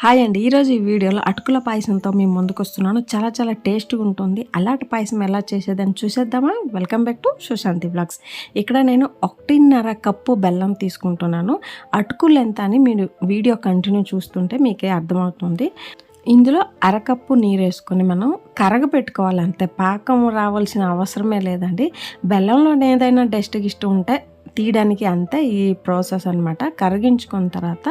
Hi అండి ఈరోజు ఈ వీడియోలో అటుకుల పాయసంతో మేము ముందుకు వస్తున్నాను చాలా చాలా టేస్ట్గా ఉంటుంది. అలాంటి పాయసం ఎలా చేసేదని చూసేద్దామా? Welcome back to Sushanthi blogs ఇక్కడ నేను ఒకటిన్నర కప్పు బెల్లం తీసుకుంటున్నాను. అటుకులు ఎంత అని మీరు వీడియో కంటిన్యూ చూస్తుంటే మీకే అర్థమవుతుంది. ఇందులో అరకప్పు నీరు వేసుకొని మనం కరగపెట్టుకోవాలి అంతే. పాకం రావాల్సిన అవసరమే లేదండి. బెల్లంలో ఏదైనా డస్ట్ గిస్ట్ ఉంటే తీయడానికి అంతే ఈ ప్రాసెస్ అనమాట కరిగించుకున్న తర్వాత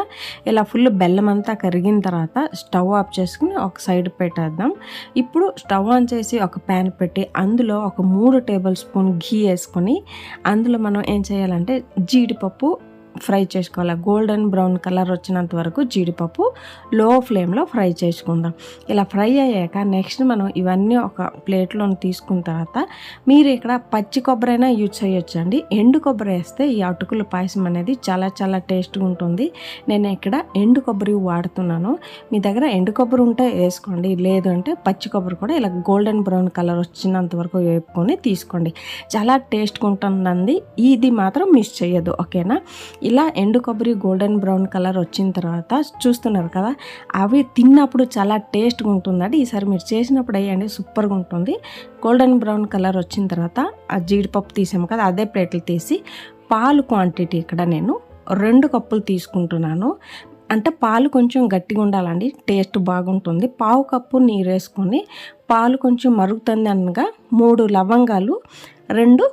ఇలా ఫుల్ బెల్లం అంతా కరిగిన తర్వాత స్టవ్ ఆఫ్ చేసుకుని ఒక సైడ్ పెట్టేద్దాం. ఇప్పుడు స్టవ్ ఆన్ చేసి ఒక ప్యాన్ పెట్టి అందులో ఒక మూడు టేబుల్ స్పూన్ ఘీ వేసుకొని అందులో మనం ఏం చేయాలంటే జీడిపప్పు ఫ్రై చేసుకోవాలి. గోల్డెన్ బ్రౌన్ కలర్ వచ్చినంత వరకు జీడిపప్పు లో ఫ్లేమ్లో ఫ్రై చేసుకుందాం. ఇలా ఫ్రై అయ్యాక నెక్స్ట్ మనం ఇవన్నీ ఒక ప్లేట్లో తీసుకున్న తర్వాత మీరు ఇక్కడ పచ్చి కొబ్బరి అయినా యూజ్ చేయొచ్చు అండి ఎండు కొబ్బరి వేస్తే ఈ అటుకుల పాయసం అనేది చాలా చాలా టేస్ట్గా ఉంటుంది. నేను ఇక్కడ ఎండు కొబ్బరి వాడుతున్నాను. మీ దగ్గర ఎండు కొబ్బరి ఉంటే వేసుకోండి. లేదు అంటే పచ్చి కొబ్బరి కూడా ఇలా గోల్డెన్ బ్రౌన్ కలర్ వచ్చినంత వరకు వేపుకొని తీసుకోండి. చాలా టేస్ట్గా ఉంటుందండి. ఇది మాత్రం మిస్ చేయొద్దు. ఓకేనా? ఇలా ఎండు కొబ్బరి గోల్డెన్ బ్రౌన్ కలర్ వచ్చిన తర్వాత చూస్తున్నారు కదా అవి తిన్నప్పుడు చాలా టేస్ట్గా ఉంటుందండి. ఈసారి మీరు చేసినప్పుడు అయ్యండి సూపర్గా ఉంటుంది. గోల్డెన్ బ్రౌన్ కలర్ వచ్చిన తర్వాత ఆ జీడిపప్పు తీసాము కదా అదే ప్లేట్లు తీసి పాలు క్వాంటిటీ ఇక్కడ నేను రెండు కప్పులు తీసుకుంటున్నాను. అంటే పాలు కొంచెం గట్టిగా ఉండాలండి టేస్ట్ బాగుంటుంది. పావు కప్పు నీరు వేసుకొని పాలు కొంచెం మరుగుతుంది అనగా మూడు లవంగాలు రెండు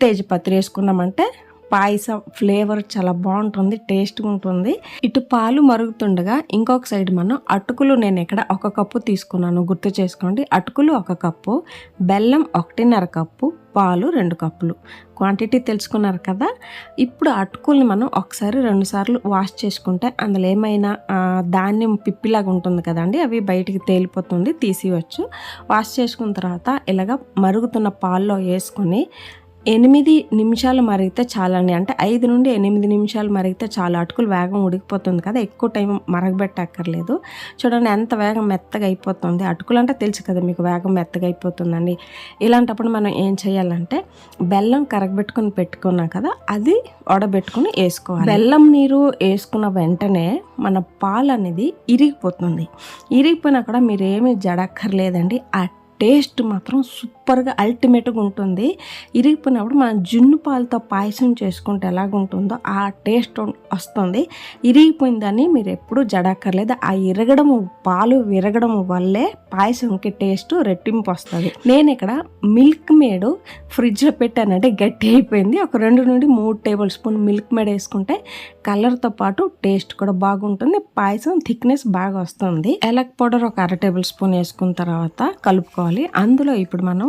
తేజపత్రి వేసుకున్నామంటే పాయసం ఫ్లేవర్ చాలా బాగుంటుంది టేస్ట్గా ఉంటుంది. ఇటు పాలు మరుగుతుండగా ఇంకొక సైడ్ మనం అటుకులు నేను ఇక్కడ ఒక కప్పు తీసుకున్నాను గుర్తు చేసుకోండి. అటుకులు ఒక కప్పు బెల్లం ఒకటిన్నర కప్పు పాలు రెండు కప్పులు. క్వాంటిటీ తెలుసుకున్నారు కదా? ఇప్పుడు అటుకుల్ని మనం ఒకసారి రెండుసార్లు వాష్ చేసుకుంటే అందులో ఏమైనా ధాన్యం పిప్పిలాగా ఉంటుంది కదండి అవి బయటికి తేలిపోతుంది తీసివచ్చు వాష్ చేసుకున్న తర్వాత ఇలాగ మరుగుతున్న పాల్లో వేసుకొని ఎనిమిది నిమిషాలు మరిగితే చాలండి. అంటే ఐదు నుండి ఎనిమిది నిమిషాలు మరిగితే చాలా. అటుకులు వేగం ఉడికిపోతుంది కదా. ఎక్కువ టైం మరగబెట్టక్కర్లేదు. చూడండి ఎంత వేగం మెత్తగా అయిపోతుంది. అటుకులు అంటే తెలుసు కదా మీకు వేగం మెత్తగా అయిపోతుందండి ఇలాంటప్పుడు మనం ఏం చేయాలంటే బెల్లం కరగబెట్టుకుని పెట్టుకున్నాం కదా అది వడబెట్టుకుని వేసుకోవాలి. బెల్లం నీరు వేసుకున్న వెంటనే మన పాలు అనేది ఇరిగిపోతుంది. ఇరిగిపోయినా కూడా మీరు ఏమి జడక్కర్లేదండి. ఆ టేస్ట్ మాత్రం సూపర్గా అల్టిమేట్గా ఉంటుంది. ఇరిగిపోయినప్పుడు మనం జున్ను పాలతో పాయసం చేసుకుంటే ఎలాగుంటుందో ఆ టేస్ట్ వస్తుంది. ఇరిగిపోయిందని మీరు ఎప్పుడు జడక్కర్లేదు. ఆ ఇరగడం పాలు విరగడం వల్లే పాయసంకి టేస్ట్ రెట్టింపు వస్తుంది. నేను ఇక్కడ మిల్క్ మేడ్ ఫ్రిడ్జ్లో పెట్టానంటే గట్టి అయిపోయింది. ఒక రెండు నుండి మూడు టేబుల్ స్పూన్ మిల్క్ మేడ్ వేసుకుంటే కలర్తో పాటు టేస్ట్ కూడా బాగుంటుంది. పాయసం థిక్నెస్ బాగా వస్తుంది. ఎలక్ పౌడర్ ఒక అర టేబుల్ స్పూన్ వేసుకున్న తర్వాత కలుపుకోవాలి. అందులో ఇప్పుడు మనం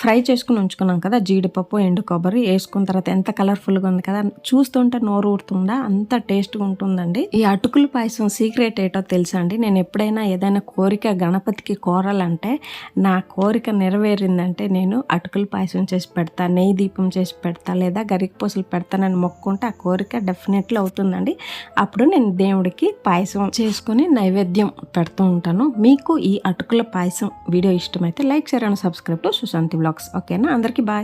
ఫ్రై చేసుకుని ఉంచుకున్నాం కదా జీడిపప్పు ఎండు కొబ్బరి వేసుకున్న తర్వాత ఎంత కలర్ఫుల్గా ఉంది కదా చూస్తుంటే నోరు ఊరుతుందా అంత టేస్ట్గా ఉంటుందండి. ఈ అటుకుల పాయసం సీక్రెట్ ఏటో తెలుసా అండి? నేను ఎప్పుడైనా ఏదైనా కోరిక గణపతికి కోరాలంటే నా కోరిక నెరవేరిందంటే నేను అటుకుల పాయసం చేసి పెడతా నెయ్యి దీపం చేసి పెడతా లేదా గరిక పూసలు పెడతానని మొక్కుంటే ఆ కోరిక డెఫినెట్లీ అవుతుందండి. అప్పుడు నేను దేవుడికి పాయసం చేసుకుని నైవేద్యం పెడుతూ ఉంటాను. మీకు ఈ అటుకుల పాయసం వీడియో ఇష్టమైతే like share and subscribe to Sushanthi blogs. ఓకేనా? అందరికీ బాయ్.